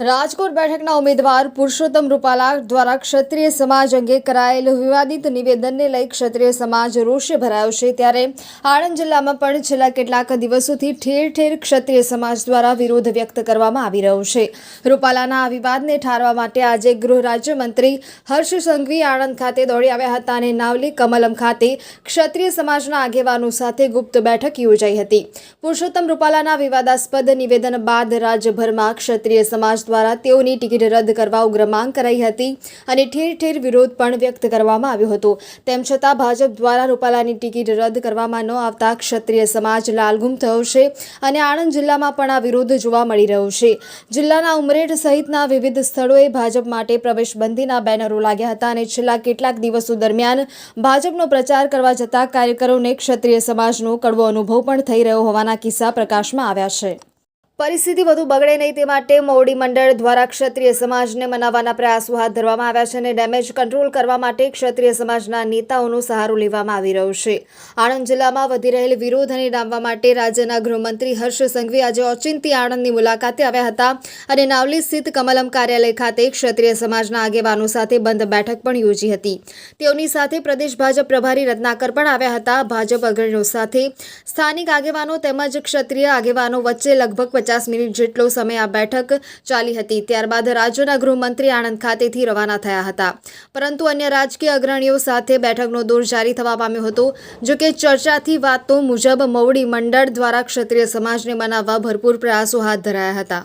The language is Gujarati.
રાજકોટ બેઠકના ઉમેદવાર પુરુષોત્તમ રૂપાલા દ્વારા ક્ષત્રિય સમાજ અંગે કરાયેલ વિવાદિત નિવેદનને લઈ ક્ષત્રિય સમાજ રોષે ભરાયો છે. ત્યારે આણંદ જિલ્લામાં પણ છેલ્લા કેટલાક દિવસોથી ઠેર ઠેર ક્ષત્રિય સમાજ દ્વારા વિરોધ વ્યક્ત કરવામાં આવી રહ્યો છે. રૂપાલાના આ વિવાદને ઠારવા માટે આજે ગૃહ રાજ્યમંત્રી હર્ષ સંઘવી આણંદ ખાતે દોડી આવ્યા હતા અને નાવલી કમલમ ખાતે ક્ષત્રિય સમાજના આગેવાનો સાથે ગુપ્ત બેઠક યોજાઈ હતી. પુરુષોત્તમ રૂપાલાના વિવાદાસ્પદ નિવેદન બાદ રાજ્યભરમાં ક્ષત્રિય સમાજ દ્વારા તેઓની ટિકિટ રદ કરવા ઉગ્ર માંગ કરાઈ હતી અને ઠેર ઠેર વિરોધ પણ વ્યક્ત કરવામાં આવ્યો હતો. તેમ છતાં ભાજપ દ્વારા રૂપાલાની ટિકિટ રદ કરવામાં ન આવતા ક્ષત્રિય સમાજ લાલગુમ થયો છે અને આણંદ જિલ્લામાં પણ આ વિરોધ જોવા મળી રહ્યો છે. જિલ્લાના ઉમરેઠ સહિતના વિવિધ સ્થળોએ ભાજપ માટે પ્રવેશબંધીના બેનરો લાગ્યા હતા અને છેલ્લા કેટલાક દિવસો દરમિયાન ભાજપનો પ્રચાર કરવા જતા કાર્યકરોને ક્ષત્રિય સમાજનો કડવો અનુભવ પણ થઈ રહ્યો હોવાના કિસ્સા પ્રકાશમાં આવ્યા છે. પરિસ્થિતિ વધુ બગડે નહીં તે માટે મોવડી મંડળ દ્વારા ક્ષત્રિય સમાજને મનાવવાના પ્રયાસો હાથ ધરવામાં આવ્યા છે અને ડેમેજ કંટ્રોલ કરવા માટે ક્ષત્રિય સમાજના નેતાઓનો સહારો લેવામાં આવી રહ્યો છે. આણંદ જિલ્લામાં વધી રહેલ વિરોધ અને ડામવા માટે રાજ્યના ગૃહમંત્રી હર્ષ સંઘવી આજે ઓચિંતી આણંદની મુલાકાતે આવ્યા હતા અને નાવલી સ્થિત કમલમ કાર્યાલય ખાતે ક્ષત્રિય સમાજના આગેવાનો સાથે બંધ બેઠક પણ યોજી હતી. તેઓની સાથે પ્રદેશ ભાજપ પ્રભારી રત્નાકર પણ આવ્યા હતા. ભાજપ અગ્રણીઓ સાથે સ્થાનિક આગેવાનો તેમજ ક્ષત્રિય આગેવાનો વચ્ચે લગભગ પચાસ મિનિટ જેટલો સમય આ બેઠક ચાલી હતી. ત્યારબાદ રાજ્યના ગૃહમંત્રી આણંદ ખાતેથી રવાના થયા હતા. પરંતુ અન્ય રાજકીય અગ્રણીઓ સાથે બેઠકનો દોર જારી થવા પામ્યો હતો. જો કે ચર્ચાથી વાતો મુજબ મવડી મંડળ દ્વારા ક્ષત્રિય સમાજને બનાવવા ભરપૂર પ્રયાસો હાથ ધરાયા હતા.